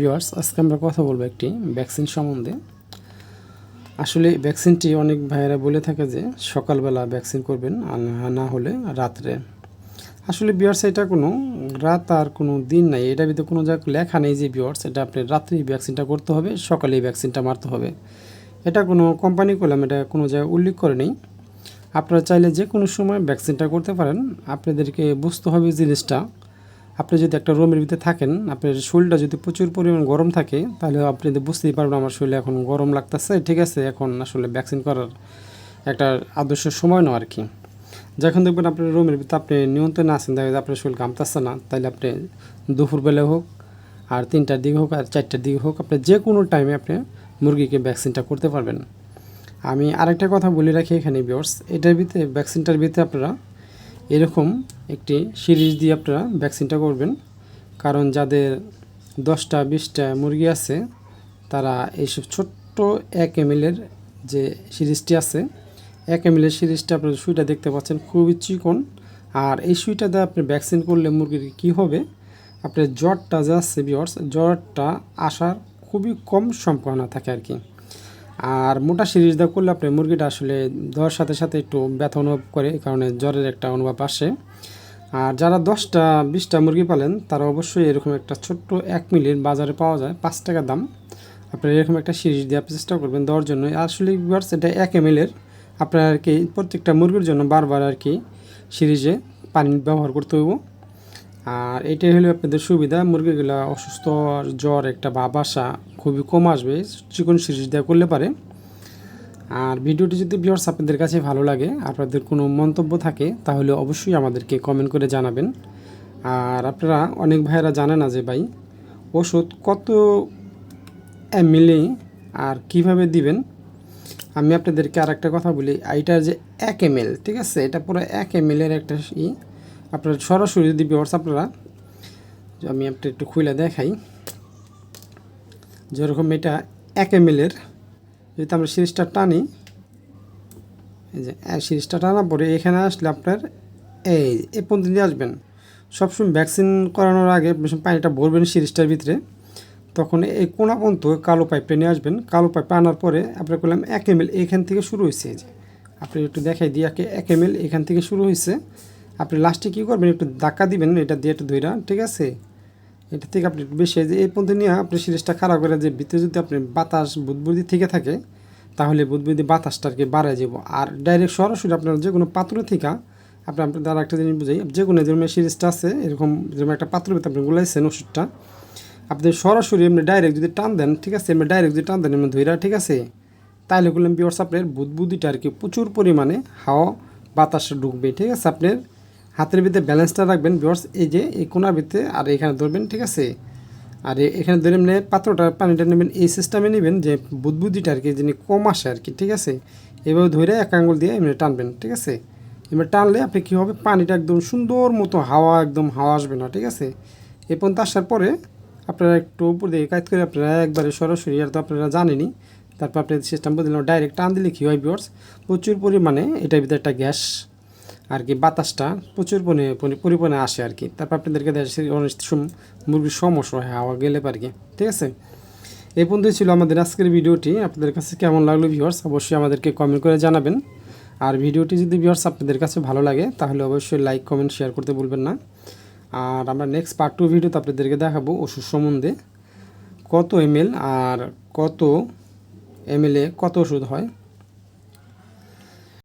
Viewers আজকে আমরা কথা বলব একটি ভ্যাকসিন সম্বন্ধে। আসলে ভ্যাকসিনটি অনেক ভাইয়েরা বলে থাকে যে সকালবেলা ভ্যাকসিন করবেন, আর না হলে রাত্রে। আসলে বিয়ার্স এটা কোনো রাত আর কোনো দিন নাই। এটা ভিতরে কোনো জায়গায় লেখা নেই যে বিয়ার্স এটা আপনি রাত্রেই ভ্যাকসিনটা করতে হবে, সকালেই ভ্যাকসিনটা মারতে হবে। এটা কোনো কোম্পানি করলাম এটা কোনো জায়গায় উল্লেখ করে নেই। আপনারা চাইলে যে কোনো সময় ভ্যাকসিনটা করতে পারেন। আপনাদেরকে বুঝতে হবে জিনিসটা। আপনি যদি একটা রুমের ভিতরে থাকেন, আপনার শরীরটা যদি প্রচুর পরিমাণ গরম থাকে, তাহলে আপনি বুঝতেই পারবেন আমার শরীরে এখন গরম লাগতেছে, ঠিক আছে, এখন আসলে ভ্যাকসিন করার একটা আদর্শ সময় নয় আর কি। যখন দেখবেন আপনার রুমের ভিতরে আপনি নিয়ন্ত্রণে আছেন, দেখা যায় আপনার শরীর ঘামতেছে না, তাহলে আপনি দুপুরবেলা হোক, আর তিনটার দিকে হোক, আর চারটার দিকে হোক, আপনি যে কোনো টাইমে আপনি মুরগিকে ভ্যাকসিনটা করতে পারবেন। আমি আরেকটা কথা বলে রাখি এখানে বিয়র্স এটার ভিতরে ভ্যাকসিনটার ভিতরে আপনারা এরকম একটি সিরিজ দিয়ে আপনারা ভ্যাকসিনটা করবেন। কারণ যাদের দশটা, বিশটা মুরগি আছে, তারা এইসব ছোট্ট এক এমএলের যে সিরিজটি আছে, এক এমএলের সিরিজটা আপনার সুইটা দেখতে পাচ্ছেন খুবই চিকন। আর এই সুইটা দিয়ে আপনি ভ্যাকসিন করলে মুরগির কী হবে? আপনার জ্বরটা যে আছে বিয়র্স জ্বরটা আসার খুবই কম সম্ভাবনা থাকে আর কি। আর মোটা সিরিজ দেওয়া করলে আপনার মুরগিটা আসলে দেওয়ার সাথে সাথে একটু ব্যথা অনুভব করে, এই কারণে জ্বরের একটা অনুভব আসে। আর যারা দশটা, বিশটা মুরগি পালেন, তারা অবশ্যই এরকম একটা ছোট্ট এক মিলির বাজারে পাওয়া যায়, পাঁচ টাকা দাম। আপনারা এরকম একটা সিরিজ দেওয়ার চেষ্টা করবেন, দেওয়ার জন্য আসলে ভিউয়ার্স এটা এক এম এর আপনার আর কি প্রত্যেকটা মুরগির জন্য বারবার আর কি সিরিজে পানি ব্যবহার করতে হইব। আর এটাই হলো আপনাদের সুবিধা, মুরগিগুলো অসুস্থ, জ্বর, একটা ভাব আসা খুবই কম আসবে। চিকন সিরিজ দেওয়া করলে পারে। আর ভিডিওটি যদি ভিউয়ার্স আপনাদের কাছে ভালো লাগে, আপনাদের কোনো মন্তব্য থাকে, তাহলে অবশ্যই আমাদেরকে কমেন্ট করে জানাবেন। আর আপনারা অনেক ভাইয়েরা জানে না যে ভাই, ওষুধ কত মিলে আর কীভাবে দিবেন? আমি আপনাদেরকে আর একটা কথা বলি এইটার যে এক এম ঠিক আছে? এটা পুরো এক এম এর একটা ই। আপনারা সরাসরি যদি ভিউয়ার্স আপনারা, আমি একটা একটু খুলে দেখাই। যেরকম এটা এক এম এর যদি আমরা সিরিজটা টানি, এই যে সিরিজটা টানার পরে এখানে আসলে আপনার এই এ পর্যন্ত নিয়ে আসবেন। সবসময় ভ্যাকসিন করানোর আগে পানিটা ভরবেন সিরিজটার ভিতরে। তখন এই কোনা পর্যন্ত কালো পাইপটা নিয়ে আসবেন। কালো পাইপ আনার পরে আপনার করলাম এক এম এখান থেকে শুরু হয়েছে। এই যে আপনি একটু দেখাই দিয়ে এক এম এখান থেকে শুরু হয়েছে। আপনি লাস্টে কী করবেন, একটু ধাক্কা দিবেন, এটা দিয়ে একটু ধৈরা ঠিক আছে? এটা থেকে আপনি বেশি যে এই পর্যন্ত নিয়ে আপনি সিরিজটা খারাপ করে যে ভিতরে যদি আপনি বাতাস, বুদবুদি থেকে থাকে, তাহলে বুদবুদি বাতাসটা আর কি বাড়ায় যাব। আর ডাইরেক্ট সরাসরি আপনার যে কোনো পাত্র থেকে আপনি, আপনার দ্বারা একটা জিনিস বুঝাই, যে কোনো যেরকম সিরিজটা আছে, এরকম যেরকম একটা পাত্র ভিতরে আপনি গুলাইছেন ওষুধটা, আপনি সরাসরি এমনি ডাইরেক্ট যদি টান দেন, ঠিক আছে, এমনি ডাইরেক্ট যদি টান দেন, এমনি ধৈরা ঠিক আছে তাহলে করলাম বিয়ার্স আপনার বুদবুদিটা আর কি প্রচুর পরিমাণে হাওয়া বাতাসে ঢুকবে, ঠিক আছে, আপনার হাতের ভিতরে ব্যালেন্সটা রাখবেন বিয়ার্স এই যে এই কোনার ভিতরে, আর এখানে ধরবেন, ঠিক আছে? আর এখানে ধরে মানে পাত্রটা, পানিটা নেবেন, এই সিস্টেমে নেবেন যে বুদবুদিটা আর কি, যিনি কম আসে আর কি, ঠিক আছে? এভাবে ধরে এক আঙুল দিয়ে এমনি টানবেন, ঠিক আছে? এমনি টানলে আপনি কী হবে? পানিটা একদম সুন্দর মতো হাওয়া, একদম হাওয়া আসবে না, ঠিক আছে? এ পর্যন্ত আসার পরে আপনারা একটু উপর দিকে কাজ করে আপনারা একবারে সরাসরি আর তো আপনারা জানেনই। তারপর আপনাদের সিস্টেম বদলাম ডাইরেক্ট টান দিলে কী হয় বিয়ার্স প্রচুর পরিমাণে এটার ভিতরে একটা গ্যাস আর কি বাতাসটা প্রচুর পরিমাণে আসে আর কি। তারপর আপনাদেরকে মুরগির সমস্যা হয়, হাওয়া গেলে আর কি। ঠিক আছে? এই পর্যন্তই ছিল আমাদের আজকের ভিডিওটি। আপনাদের কাছে কেমন লাগল ভিউয়ার্স অবশ্যই আমাদেরকে কমেন্ট করে জানাবেন। আর ভিডিওটি যদি ভিউয়ার্স আপনাদের কাছে ভালো লাগে, তাহলে অবশ্যই লাইক কমেন্ট শেয়ার করতে বলবেন না। আর আমরা নেক্সট পার্ট টু ভিডিওতে আপনাদেরকে দেখাবো ওষুধ সম্বন্ধে। কত এম আর কত এম কত ওষুধ হয়।